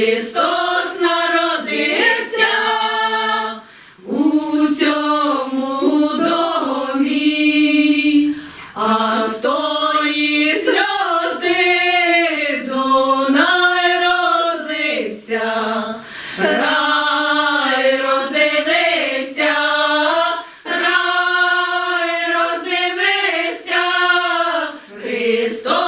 Христос народився у цьому домі, а з тої сльози Дунай рай розивився, рай Христос.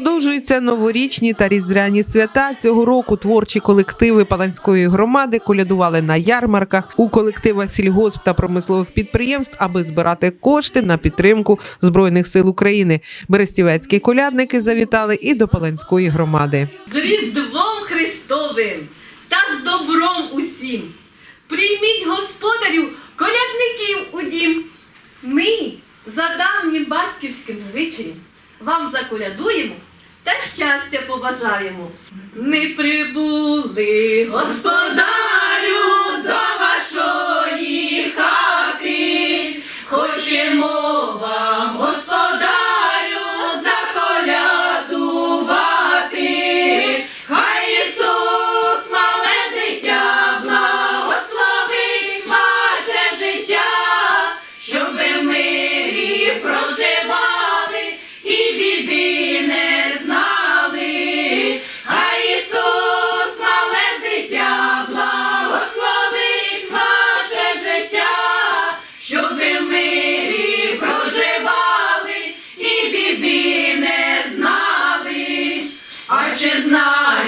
Наближаються новорічні та різдвяні свята. Цього року творчі колективи Паланської громади колядували на ярмарках у колектива сільгосп та промислових підприємств, аби збирати кошти на підтримку збройних сил України. Берестівецькі колядники завітали і до Паланської громади. з Різдвом Христовим та з добром усім. Прийміть господарю колядників у дім. Ми за давнім батьківським звичаєм вам закурядуємо та щастя побажаємо. Ми прибули, господарю,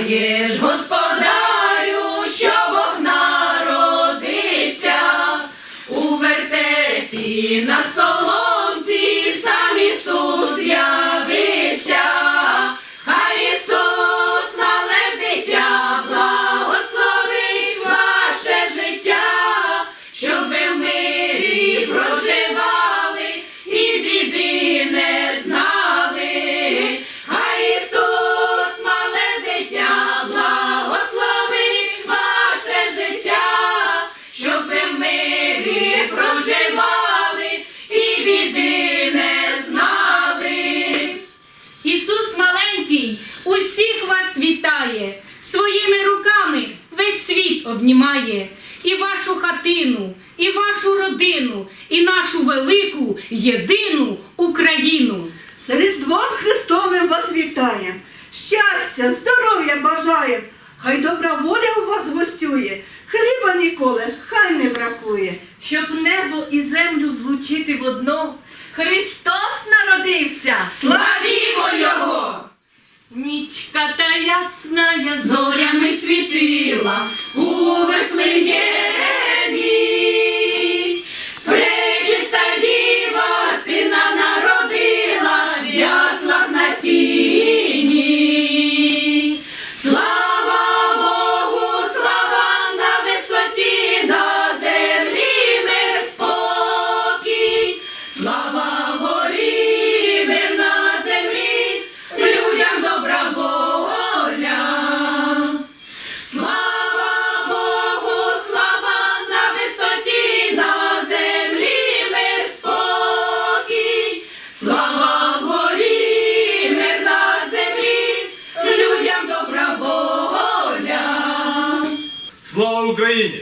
знаєш, господарю, що вогна родиться у вертепі на соломці, вас вітає, своїми руками весь світ обнімає, і вашу хатину, і вашу родину, і нашу велику єдину Україну. З Різдвом Христовим вас вітаєм! Щастя, здоров'я бажаєм! Хай добра воля у вас гостює, хліба ніколи, хай не бракує. Щоб небо і землю злучити в одно, Христос народився! Славімо Його! Нічка та ясна, Слава Україні!